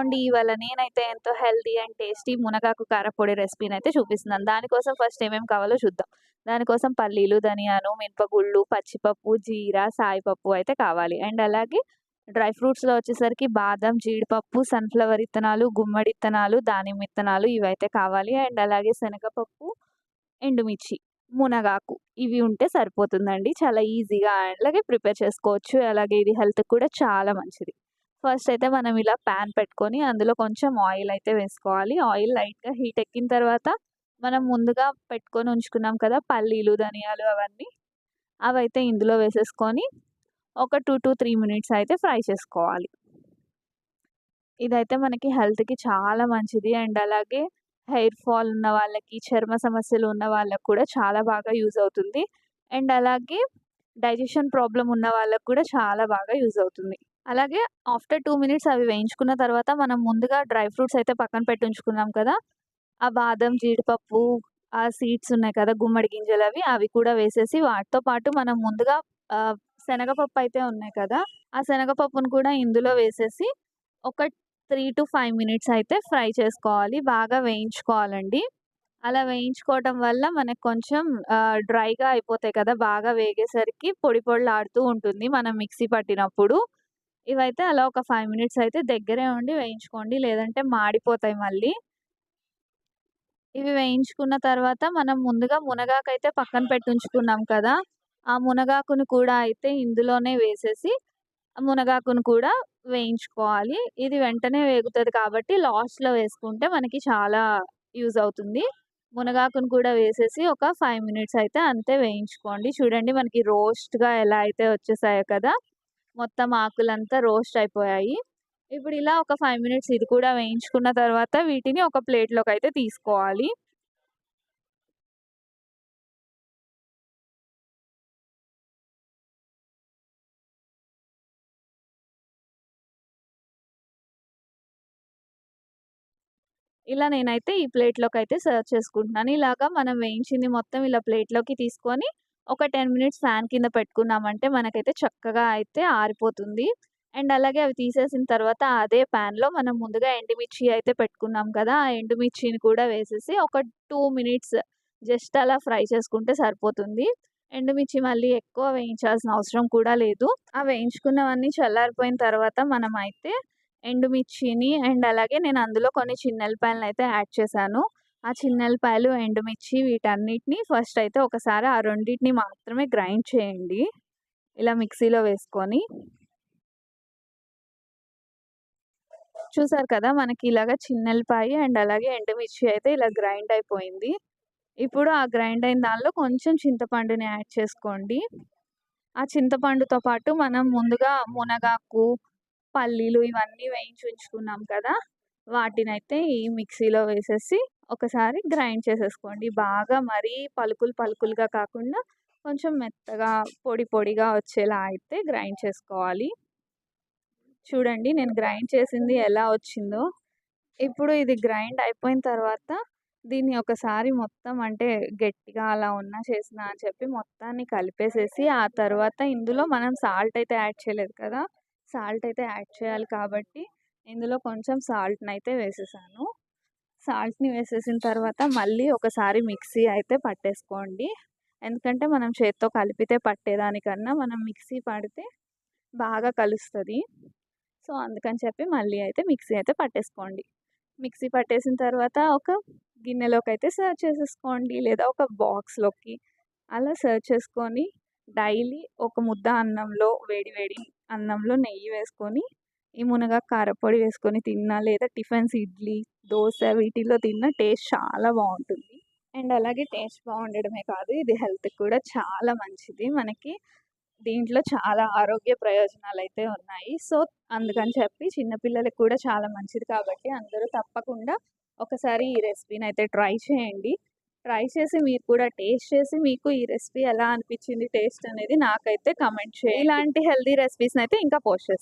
అండి ఇవాళ నేనైతే ఎంతో హెల్తీ అండ్ టేస్టీ మునగాకు కారపొడి రెసిపీని అయితే చూపిస్తున్నాను. దానికోసం ఫస్ట్ ఏమేమి కావాలో చూద్దాం. దానికోసం పల్లీలు ధనియాలు మినపగుళ్ళు పచ్చిపప్పు జీరా సాయిపప్పు అయితే కావాలి. అండ్ అలాగే డ్రై ఫ్రూట్స్లో వచ్చేసరికి బాదం జీడిపప్పు సన్ఫ్లవర్ విత్తనాలు గుమ్మడి విత్తనాలు దానిమ్మ విత్తనాలు ఇవైతే కావాలి. అండ్ అలాగే శనగపప్పు ఎండుమిర్చి మునగాకు ఇవి ఉంటే సరిపోతుందండి. చాలా ఈజీగా అలాగే ప్రిపేర్ చేసుకోవచ్చు. అలాగే ఇది హెల్త్ కూడా చాలా మంచిది. ఫస్ట్ అయితే మనం ఇలా ప్యాన్ పెట్టుకొని అందులో కొంచెం ఆయిల్ అయితే వేసుకోవాలి. ఆయిల్ లైట్గా హీట్ ఎక్కిన తర్వాత మనం ముందుగా పెట్టుకొని ఉంచుకున్నాం కదా పల్లీలు ధనియాలు అవన్నీ అవైతే ఇందులో వేసేసుకొని ఒక టూ టు త్రీ మినిట్స్ అయితే ఫ్రై చేసుకోవాలి. ఇదైతే మనకి హెల్త్కి చాలా మంచిది అండ్ అలాగే హెయిర్ ఫాల్ ఉన్న వాళ్ళకి చర్మ సమస్యలు ఉన్న వాళ్ళకి కూడా చాలా బాగా యూజ్ అవుతుంది. అండ్ అలాగే డైజెషన్ ప్రాబ్లం ఉన్న వాళ్ళకు కూడా చాలా బాగా యూజ్ అవుతుంది. అలాగే ఆఫ్టర్ టూ మినిట్స్ అవి వేయించుకున్న తర్వాత మనం ముందుగా డ్రై ఫ్రూట్స్ అయితే పక్కన పెట్టి ఉంచుకున్నాం కదా ఆ బాదం జీడిపప్పు ఆ సీడ్స్ ఉన్నాయి కదా గుమ్మడి గింజలు అవి అవి కూడా వేసేసి వాటితో పాటు మనం ముందుగా శనగపప్పు అయితే ఉన్నాయి కదా ఆ శనగపప్పును కూడా ఇందులో వేసేసి ఒక త్రీ టు ఫైవ్ మినిట్స్ అయితే ఫ్రై చేసుకోవాలి బాగా వేయించుకోవాలండి. అలా వేయించుకోవటం వల్ల మనకు కొంచెం డ్రైగా అయిపోతాయి కదా బాగా వేగేసరికి పొడి పొడిలాడుతూ ఉంటుంది మనం మిక్సీ పట్టినప్పుడు. ఇవైతే అలా ఒక ఫైవ్ మినిట్స్ అయితే దగ్గరే ఉండి వేయించుకోండి. లేదంటే మాడిపోతాయి మళ్ళీ. ఇవి వేయించుకున్న తర్వాత మనం ముందుగా మునగాకు అయితే పక్కన పెట్టి ఉంచుకున్నాం కదా ఆ మునగాకును కూడా అయితే ఇందులోనే వేసేసి మునగాకును కూడా వేయించుకోవాలి. ఇది వెంటనే వేగుతుంది కాబట్టి లాస్ట్లో వేసుకుంటే మనకి చాలా యూజ్ అవుతుంది. మునగాకును కూడా వేసేసి ఒక ఫైవ్ మినిట్స్ అయితే అంతే వేయించుకోండి. చూడండి మనకి రోస్ట్గా ఎలా అయితే వచ్చేసాయో కదా. మొత్తం ఆకులంతా రోస్ట్ అయిపోయాయి. ఇప్పుడు ఇలా ఒక ఫైవ్ మినిట్స్ ఇది కూడా వేయించుకున్న తర్వాత వీటిని ఒక ప్లేట్లోకి అయితే తీసుకోవాలి. ఇలా నేనైతే ఈ ప్లేట్లోకి అయితే సర్వ్ చేసుకుంటున్నాను. ఇలాగా మనం వేయించింది మొత్తం ఇలా ప్లేట్లోకి తీసుకొని ఒక టెన్ మినిట్స్ ఫ్యాన్ కింద పెట్టుకున్నామంటే మనకైతే చక్కగా అయితే ఆరిపోతుంది. అండ్ అలాగే అవి తీసేసిన తర్వాత అదే ప్యాన్లో మనం ముందుగా ఎండుమిర్చి అయితే పెట్టుకున్నాం కదా ఆ ఎండుమిర్చిని కూడా వేసేసి ఒక టూ మినిట్స్ జస్ట్ అలా ఫ్రై చేసుకుంటే సరిపోతుంది. ఎండుమిర్చి మళ్ళీ ఎక్కువ వేయించాల్సిన అవసరం కూడా లేదు. ఆ వేయించుకున్నవన్నీ చల్లారిపోయిన తర్వాత మనం అయితే ఎండుమిర్చిని అండ్ అలాగే నేను అందులో కొన్ని చిన్నెల్లిపాయలను అయితే యాడ్ చేశాను. ఆ చిన్నెల్లిపాయలు ఎండుమిర్చి వీటన్నిటిని ఫస్ట్ అయితే ఒకసారి ఆ రెండింటిని మాత్రమే గ్రైండ్ చేయండి. ఇలా మిక్సీలో వేసుకొని. చూసారు కదా మనకి ఇలాగ చిన్నెల్లిపాయ అండ్ అలాగే ఎండుమిర్చి అయితే ఇలా గ్రైండ్ అయిపోయింది. ఇప్పుడు ఆ గ్రైండ్ అయిన దానిలో కొంచెం చింతపండుని యాడ్ చేసుకోండి. ఆ చింతపండుతో పాటు మనం ముందుగా మునగాకు పల్లీలు ఇవన్నీ వేయించి ఉంచుకున్నాం కదా వాటిని అయితే ఈ మిక్సీలో వేసేసి ఒకసారి గ్రైండ్ చేసేసుకోండి. బాగా మరీ పలుకులు పలుకులుగా కాకుండా కొంచెం మెత్తగా పొడి పొడిగా వచ్చేలా అయితే గ్రైండ్ చేసుకోవాలి. చూడండి నేను గ్రైండ్ చేసింది ఎలా వచ్చిందో. ఇప్పుడు ఇది గ్రైండ్ అయిపోయిన తర్వాత దీన్ని ఒకసారి మొత్తం అంటే గట్టిగా అలా ఉన్నా చేసిన అని చెప్పి మొత్తాన్ని కలిపేసేసి ఆ తర్వాత ఇందులో మనం సాల్ట్ అయితే యాడ్ చేయలేదు కదా! సాల్ట్ అయితే యాడ్ చేయాలి కాబట్టి ఇందులో కొంచెం సాల్ట్ని అయితే వేసేసాను. సాల్ట్ని వేసేసిన తర్వాత మళ్ళీ ఒకసారి మిక్సీ అయితే పట్టేసుకోండి. ఎందుకంటే మనం చేత్తో కలిపితే పట్టేదానికన్నా మనం మిక్సీ పడితే బాగా కలుస్తుంది. సో అందుకని చెప్పి మళ్ళీ అయితే మిక్సీ అయితే పట్టేసుకోండి. మిక్సీ పట్టేసిన తర్వాత ఒక గిన్నెలోకి అయితే సర్వ్ చేసేసుకోండి. లేదా ఒక బాక్స్లోకి అలా సర్వ్ చేసుకొని డైలీ ఒక ముద్ద అన్నంలో వేడి వేడి అన్నంలో నెయ్యి వేసుకొని ఈ మునగా కారపొడి వేసుకొని తిన్నా లేదా టిఫిన్స్ ఇడ్లీ దోశ వీటిలో తిన్న టేస్ట్ చాలా బాగుంటుంది. అండ్ అలాగే టేస్ట్ బాగుండడమే కాదు ఇది హెల్త్కి కూడా చాలా మంచిది. మనకి దీంట్లో చాలా ఆరోగ్య ప్రయోజనాలు అయితే ఉన్నాయి. సో అందుకని చెప్పి చిన్నపిల్లలకి కూడా చాలా మంచిది కాబట్టి అందరూ తప్పకుండా ఒకసారి ఈ రెసిపీని అయితే ట్రై చేయండి. ట్రై చేసి మీరు కూడా టేస్ట్ చేసి మీకు ఈ రెసిపీ ఎలా అనిపించింది టేస్ట్ అనేది నాకైతే కమెంట్ చేయండి. ఇలాంటి హెల్దీ రెసిపీస్ని అయితే ఇంకా పోస్ట్ చేస్తాను.